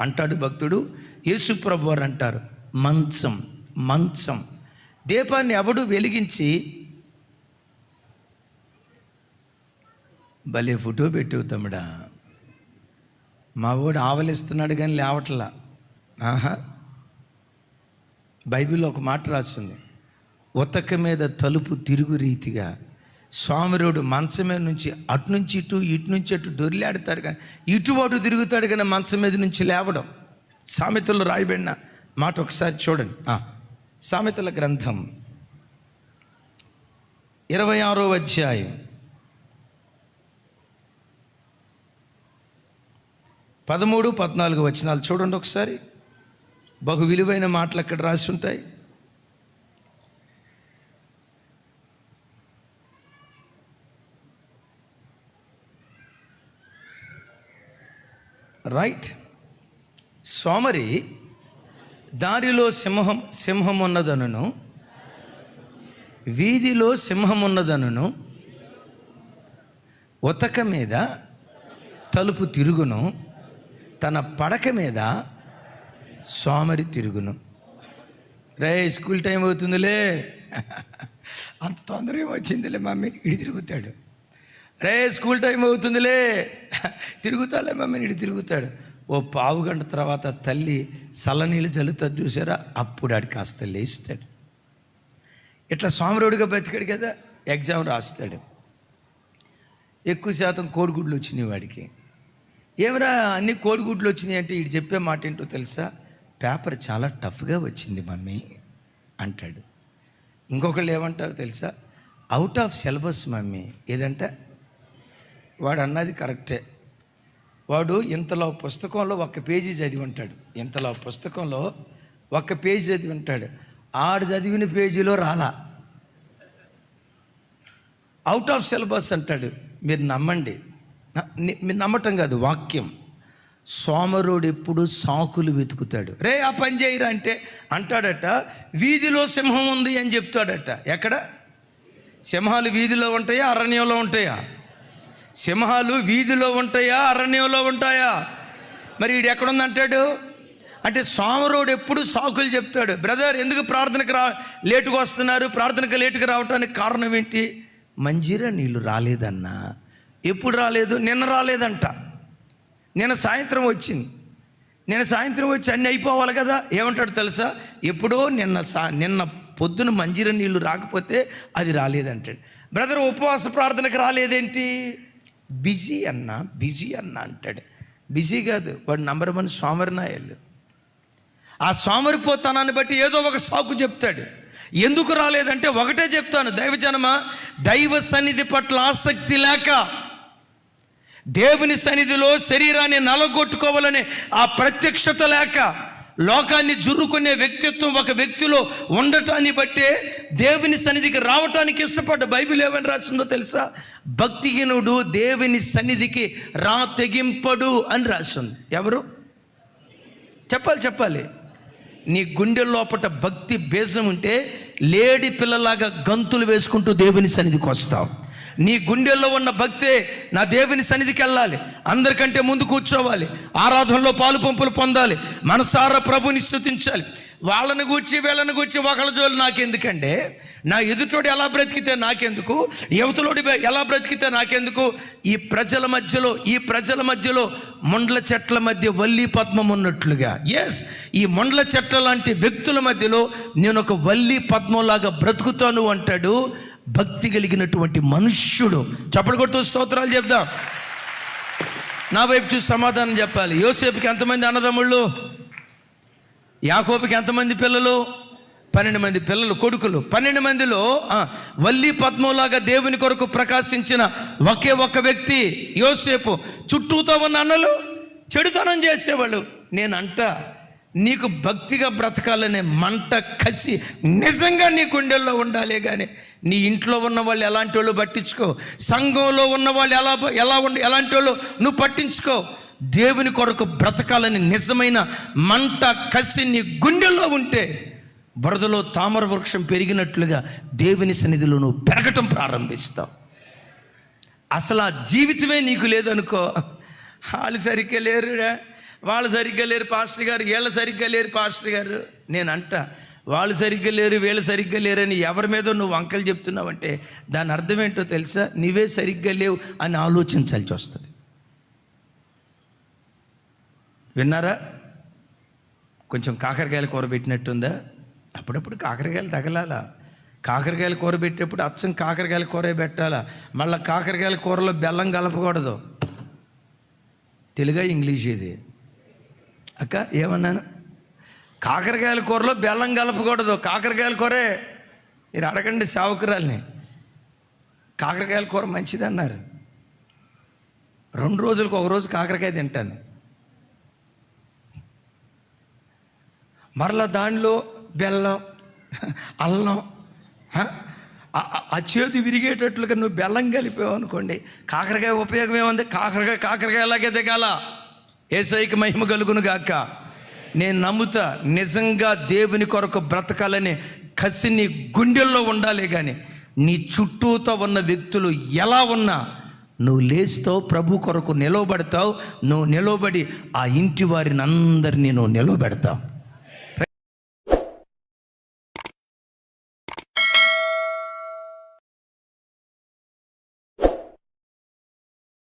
అంటాడు భక్తుడు యేసుప్రభు వారు అంటారు మంచం మంచం. దీపాన్ని ఎవడు వెలిగించి భలే ఫోటో పెట్టు తమ్ముడా మా వాడు ఆవలిస్తున్నాడు కానీ లేవట్లా. ఆహా. బైబిల్లో ఒక మాట రాస్తుంది ఉతక మీద తలుపు తిరుగు రీతిగా స్వామిరుడు మంచం మీద నుంచి అటు నుంచి ఇటు ఇటు నుంచి అటు దొరిలాడతాడు కానీ ఇటు అటు తిరుగుతాడు కానీ మంచం మీద నుంచి లేవడం. సామెతల్లో రాయబడిన మాట ఒకసారి చూడండి. సామెతల గ్రంథం ఇరవై ఆరో అధ్యాయం. పదమూడు పద్నాలుగు వచనాలు చూడండి ఒకసారి. బహు విలువైన మాటలు అక్కడ రాసి ఉంటాయి. రైట్? సోమరి దారిలో సింహం సింహం ఉన్నదనును వీధిలో సింహం ఉన్నదనును ఉతక మీద తలుపు తిరుగును తన పడక మీద సోమరి తిరుగును. రే స్కూల్ టైం అవుతుందిలే. అంత తొందరగా వచ్చిందిలే మమ్మీ. ఇడి తిరుగుతాడు. రే స్కూల్ టైం అవుతుందిలే. తిరుగుతాలే మమ్మీ ఇటు తిరుగుతాడు. ఓ పావు గంట తర్వాత తల్లి చల్లనీళ్ళు చల్లుతుంది చూసారా? అప్పుడు ఆడు కాస్త లేస్తాడు. ఇట్లా సోమరుడిగా బతికాడు కదా ఎగ్జామ్ రాస్తాడు. ఎక్కువ శాతం కోడిగుడ్లు వచ్చినాయి వాడికి. ఏమరా అన్ని కోడిగుడ్లు వచ్చినాయి అంటే ఇటు చెప్పే మాట ఏంటో తెలుసా? పేపర్ చాలా టఫ్గా వచ్చింది మమ్మీ అంటాడు. ఇంకొకళ్ళు ఏమంటారు తెలుసా? Out of syllabus mummy. ఏదంటే? వాడు అన్నది కరెక్టే. వాడు ఇంతలో పుస్తకంలో ఒక్క పేజీ చదివి ఉంటాడు ఇంతలో పుస్తకంలో ఒక్క పేజీ చదివి ఉంటాడు ఆడు చదివిన పేజీలో రాలా. అవుట్ ఆఫ్ సిలబస్ అంటాడు. మీరు నమ్మండి. మీరు నమ్మటం కాదు వాక్యం. సోమరుడు ఎప్పుడు సాకులు వెతుకుతాడు. రే ఆ పని చేయరా అంటే అంటాడట వీధిలో సింహం ఉంది అని చెప్తాడట. ఎక్కడ? సింహాలు వీధిలో ఉంటాయా అరణ్యంలో ఉంటాయా? సింహాలు వీధిలో ఉంటాయా అరణ్యంలో ఉంటాయా? మరి వీడు ఎక్కడుందంటాడు? అంటే సోమరోడు ఎప్పుడు సాకులు చెప్తాడు బ్రదర్ ఎందుకు ప్రార్థనకు రా లేటుగా వస్తున్నారు? ప్రార్థనకు లేటుగా రావడానికి కారణం ఏంటి? మంజీరా నీళ్ళు రాలేదన్నా. ఎప్పుడు రాలేదు? నిన్న రాలేదంట. నిన్న సాయంత్రం వచ్చింది. నిన్న సాయంత్రం వచ్చి అన్నీ అయిపోవాలి కదా. ఏమంటాడు తెలుసా? ఎప్పుడో నిన్న సా నిన్న పొద్దున మంజీర నీళ్ళు రాకపోతే అది రాలేదంటాడు. బ్రదర్ ఉపవాస ప్రార్థనకు రాలేదేంటి? బిజీ అన్న బిజీ అన్న అంటాడు. బిజీ కాదు వాడు నంబర్ వన్ సోమరినాయలు ఆ సోమరిపోతానాన్ని బట్టి ఏదో ఒక సాకు చెప్తాడు. ఎందుకు రాలేదంటే ఒకటే చెప్తాను దైవజనమ దైవ సన్నిధి పట్ల ఆసక్తి లేక దేవుని సన్నిధిలో శరీరాన్ని నలగొట్టుకోవాలనే ఆ ప్రత్యక్షత లేక లోకాన్ని జుర్రుకునే వ్యక్తిత్వం ఒక వ్యక్తిలో ఉండటాన్ని బట్టే దేవుని సన్నిధికి రావటానికి ఇష్టపడ్డ బైబిల్ ఏమని రాసిందో తెలుసా? భక్తిహీనుడు దేవుని సన్నిధికి రా తెగింపడు అని రాసింది. ఎవరు? చెప్పాలి చెప్పాలి. నీ గుండె లోపట భక్తి బేజం ఉంటే లేడి పిల్లలాగా గంతులు వేసుకుంటూ దేవుని సన్నిధికి వస్తావు. నీ గుండెల్లో ఉన్న భక్తే నా దేవుని సన్నిధికి వెళ్ళాలి. అందరికంటే ముందు కూర్చోవాలి. ఆరాధనలో పాలు పంపులు పొందాలి. మనసారా ప్రభుని స్థుతించాలి వాళ్ళని గూర్చి వీళ్ళని గూర్చి ఒకళ్ళ జోలు నాకెందుకంటే నా ఎదుటోడు ఎలా బ్రతికితే నాకెందుకు? యువతలోడి ఎలా బ్రతికితే నాకెందుకు? ఈ ప్రజల మధ్యలో ఈ ప్రజల మధ్యలో మొండ్ల చెట్ల మధ్య వల్లి పద్మం ఉన్నట్లుగా. ఎస్ ఈ మొండ్ల చెట్ల లాంటి వ్యక్తుల మధ్యలో నేను ఒక వల్లి పద్మంలాగా బ్రతుకుతాను అంటాడు భక్తి కలిగినటువంటి మనుష్యుడు. చప్పటి కొడుతూ స్తోత్రాలు చెప్దాం. నా వైపు చూసి సమాధానం చెప్పాలి. యోసేపుకి ఎంతమంది అన్నదమ్ముళ్ళు? యాకోబుకి ఎంతమంది పిల్లలు? పన్నెండు మంది పిల్లలు కొడుకులు. పన్నెండు మందిలో వల్లి పద్మంలాగా దేవుని కొరకు ప్రకాశించిన ఒకే ఒక్క వ్యక్తి యోసేపు. చుట్టూతో ఉన్న అన్నలు చెడుతనం చేసేవాళ్ళు. నేను అంట నీకు భక్తిగా బ్రతకాలనే మంట కసి నిజంగా నీ గుండెల్లో ఉండాలి కానీ నీ ఇంట్లో ఉన్న వాళ్ళు ఎలాంటి వాళ్ళు పట్టించుకో? సంఘంలో ఉన్న వాళ్ళు ఎలా ఎలా ఉండి ఎలాంటి వాళ్ళు నువ్వు పట్టించుకో? దేవుని కొరకు బ్రతకాలని నిజమైన మంట కసి నీ గుండెల్లో ఉంటే బురదలో తామర వృక్షం పెరిగినట్లుగా దేవుని సన్నిధిలో నువ్వు పెరగటం ప్రారంభిస్తావు. అసలు ఆ జీవితమే నీకు లేదనుకో వాళ్ళు సరిగ్గా లేరురా. వాళ్ళు సరిగ్గా లేరు పాస్టర్ గారు వీళ్ళు సరిగ్గా లేరు పాస్టర్ గారు. నేను అంట వాళ్ళు సరిగ్గా లేరు వీళ్ళు సరిగ్గా లేరని ఎవరి మీద నువ్వు వంకలు చెప్తున్నావంటే దాని అర్థం ఏంటో తెలుసా? నీవే సరిగ్గా లేవు అని ఆలోచించాల్సి వస్తుంది. విన్నారా? కొంచెం కాకరకాయల కూర పెట్టినట్టుందా అప్పుడప్పుడు కాకరకాయలు తగలాలా? కాకరకాయల కూర పెట్టేప్పుడు అచ్చం కాకరకాయల కూరే పెట్టాలా? మళ్ళీ కాకరకాయల కూరలో బెల్లం కలపకూడదు. తెలుగా ఇంగ్లీష్ ఇది. అక్క ఏమన్నాను కాకరకాయల కూరలో బెల్లం కలపకూడదు. కాకరకాయల కూరే మీరు అడగండి సావుకురాల్ని. కాకరకాయల కూర మంచిది అన్నారు రెండు రోజులకు ఒక రోజు కాకరకాయ తింటాను. మరలా దానిలో బెల్లం అల్లం హ? ఆ చేతి విరిగేటట్లుగా నువ్వు బెల్లం కలిపావు అనుకోండి కాకరకాయ ఉపయోగం ఏముంది? కాకరకాయ కాకరకాయలాగే దిగాల? ఏసైకి మహిమ కలుగును గాక. నేను నమ్ముతా నిజంగా దేవుని కొరకు బ్రతకాలని కసి నీ గుండెల్లో ఉండాలి కానీ నీ చుట్టూతో ఉన్న వ్యక్తులు ఎలా ఉన్నా నువ్వు లేస్తావు ప్రభు కొరకు నిలవబడతావు నువ్వు నిలవబడి ఆ ఇంటి వారిని అందరినీ నువ్వు నిలవబెడతావు.